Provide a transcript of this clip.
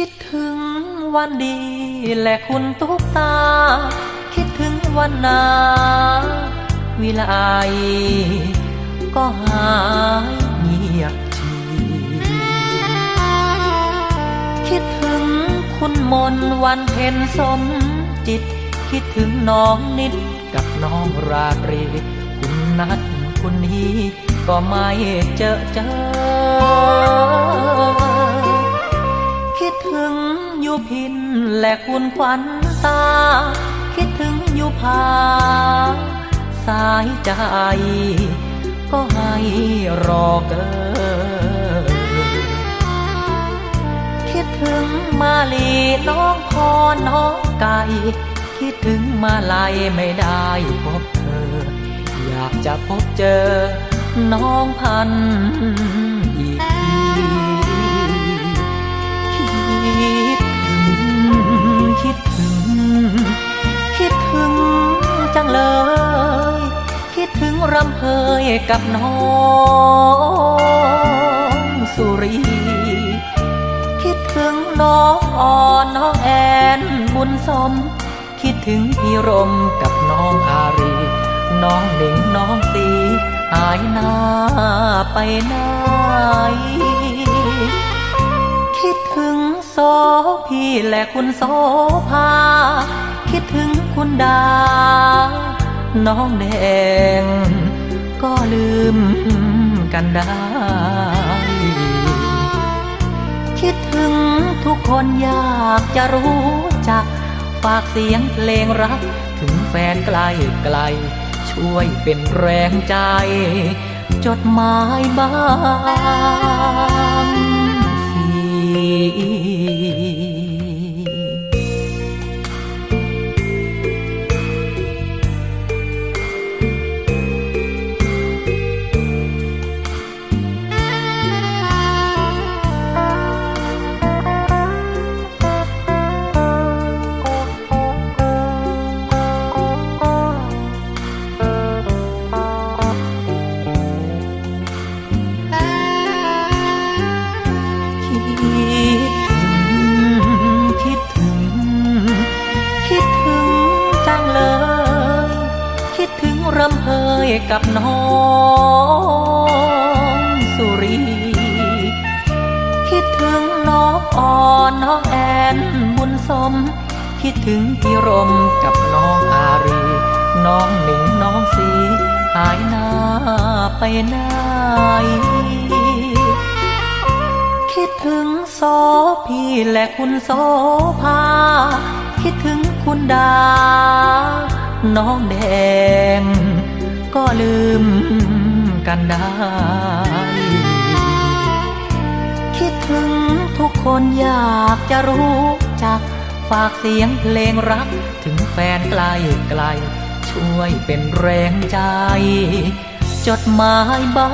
คิดถึงวันดีและคุณตุ๊กตา คิดถึงวันนาวิไลก็หายเงียบชีคิดถึงคุณมนวันเพ็ญสมจิต คิดถึงน้องนิดกับน้องราตรี คุณนัดคุณนี้ก็ไม่เจอเจอ คุณขวัญตา คิดถึงยุพา สายใจ ก็ให้รอเกินคิดถึงมาลีน้องพรน้องไก่ คิดถึงมาลายไม่ได้พบเธอ อยากจะพบเจอน้องพัน รำเพยกับน้องสุรี คิดถึงน้องอ่อนน้องแอนบุญสม คิดถึงพี่รมกับน้องอารี น้องหนิงน้องสีหายหน้าไปไหนคิดถึงโซพี่และคุณโซภาคิดถึงคุณดา น้องแดง ก็ลืมกันได้ คิดถึงทุกคนอยากจะรู้จัก ฝากเสียงเพลงรัก ถึงแฟนไกลไกล ช่วยเป็นแรงใจ จดหมายบางสี กับน้องสุรี คิดถึงน้องอ่อนน้องแอนบุญสม คิดถึงพี่รมกับน้องอารี น้องหนิงน้องสี หายหน้าไปไหนคิดถึงโซพี่และคุณโซภาคิดถึงคุณดา น้องแดง ก็ลืมกันได้ คิดถึงทุกคนอยากจะรู้จัก ฝากเสียงเพลงรัก ถึงแฟนไกลไกล ช่วยเป็นแรงใจ จดหมายบ้า